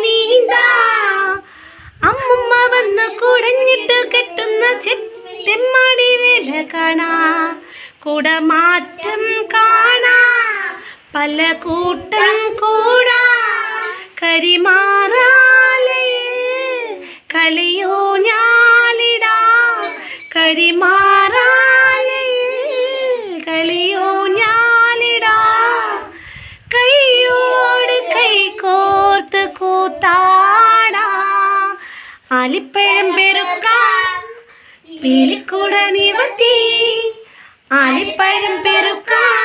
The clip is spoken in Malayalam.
നീന്താ അമ്മുമ്മ വന്ന് കുടഞ്ഞിട്ട് കെട്ടുന്ന ചെമ്മാടി വില കാണാ. കുടമാറ്റം കാണാ. പല കൂട്ടം കൂടാ. കരിമാറാലേ. കളിയോ ഞാലിടാ കരിമാറാലയിൽ കൂത്താടാ അലിപ്പഴം പെരുക്കാൻ നിവർത്തി. ആലിപ്പഴം പെരുക്കാൻ